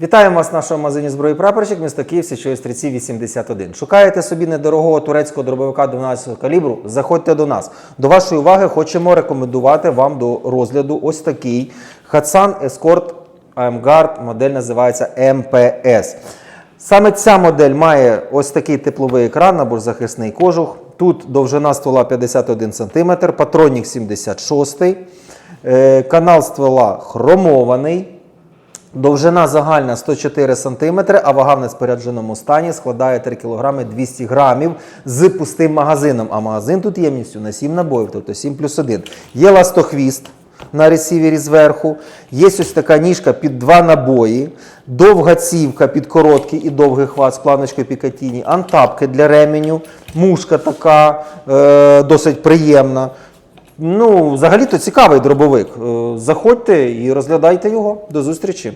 Вітаємо вас в нашому магазині зброї прапорщик, місто Київ, Січові стрільці 81. Шукаєте собі недорогого турецького дробовика 12 калібру? Заходьте до нас. До вашої уваги хочемо рекомендувати вам до розгляду ось такий Escort AM Guard, модель називається МПС. Саме ця модель має ось такий тепловий екран, набор захисний кожух. Тут довжина ствола 51 см, патронник 76 е, канал ствола хромований. Довжина загальна 104 см, а вага в неспорядженому стані складає 3 кг 200 грамів з пустим магазином. А магазин тут ємністю на 7 набоїв, тобто 7 плюс 1. Є ластохвіст на ресівері зверху. Є ось така ніжка під два набої, довга цівка під короткий і довгий хват з планочкою Пікатіні, антапки для ременю, мушка така е, досить приємна. Ну, взагалі-то цікавий дробовик. Е, Заходьте і розглядайте його. До зустрічі.